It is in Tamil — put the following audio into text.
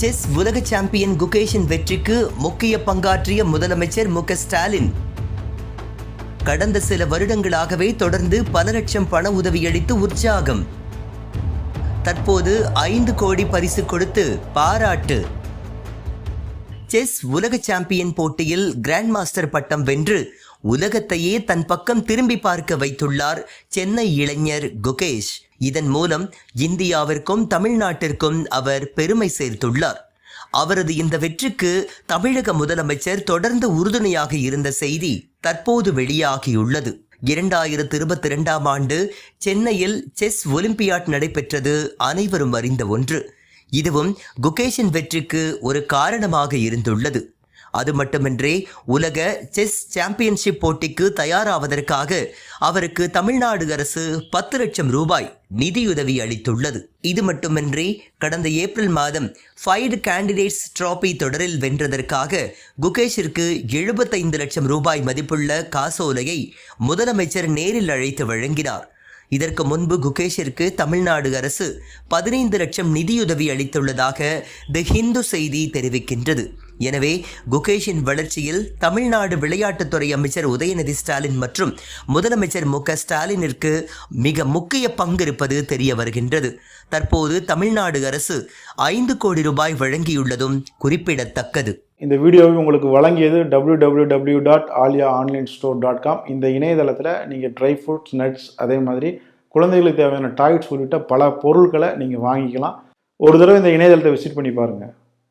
செஸ் உலக சாம்பியன் குகேஷின் வெற்றிக்கு முக்கிய பங்காற்றிய முதலமைச்சர் மு ஸ்டாலின். கடந்த சில வருடங்களாகவே தொடர்ந்து பல லட்சம் பண உதவியளித்து உற்சாகம். தற்போது ஐந்து கோடி பரிசு கொடுத்து பாராட்டு. செஸ் உலக சாம்பியன் போட்டியில் கிராண்ட் மாஸ்டர் பட்டம் வென்று உலகத்தையே தன் பக்கம் திரும்பி பார்க்க வைத்துள்ளார் சென்னை இளைஞர் குகேஷ். இதன் மூலம் இந்தியாவிற்கும் தமிழ்நாட்டிற்கும் அவர் பெருமை சேர்த்துள்ளார். அவரது இந்த வெற்றிக்கு தமிழக முதலமைச்சர் தொடர்ந்து உறுதுணையாக இருந்த செய்தி தற்போது வெளியாகியுள்ளது. இரண்டாயிரத்து இருபத்தி இரண்டாம் ஆண்டு சென்னையில் செஸ் ஒலிம்பியாட் நடைபெற்றது அனைவரும் அறிந்த ஒன்று. இதுவும் குகேஷின் வெற்றிக்கு ஒரு காரணமாக இருந்துள்ளது. அது மட்டுமின்றி உலக செஸ் சாம்பியன்ஷிப் போட்டிக்கு தயாராவதற்காக அவருக்கு தமிழ்நாடு அரசு பத்து லட்சம் ரூபாய் நிதியுதவி அளித்துள்ளது. இது மட்டுமின்றி கடந்த ஏப்ரல் மாதம் ஃபைடு கேண்டிடேட்ஸ் டிராபி தொடரில் வென்றதற்காக குகேஷிற்கு எழுபத்தைந்து லட்சம் ரூபாய் மதிப்புள்ள காசோலையை முதலமைச்சர் நேரில் அழைத்து வழங்கினார். இதற்கு முன்பு குகேஷிற்கு தமிழ்நாடு அரசு பதினைந்து லட்சம் நிதியுதவி அளித்துள்ளதாக தி ஹிந்து செய்தி தெரிவிக்கின்றது. எனவே குகேஷின் வளர்ச்சியில் தமிழ்நாடு விளையாட்டுத்துறை அமைச்சர் உதயநிதி ஸ்டாலின் மற்றும் முதலமைச்சர் மு க ஸ்டாலினிற்கு மிக முக்கிய பங்கு இருப்பது தெரிய வருகின்றது. தற்போது தமிழ்நாடு அரசு ஐந்து கோடி ரூபாய் வழங்கியுள்ளதும் குறிப்பிடத்தக்கது. இந்த வீடியோவை உங்களுக்கு வழங்கியது www.alia dot Alia online store dot com இந்த இணையதளத்தில் நீங்கள் ட்ரை ஃப்ரூட்ஸ் நட்ஸ் அதே மாதிரி குழந்தைகளுக்கு தேவையான டாய்ஸ் உள்ளிட்ட பல பொருட்களை நீங்கள் வாங்கிக்கலாம். ஒரு தடவை இந்த இணையதளத்தை விசிட் பண்ணி பாருங்கள்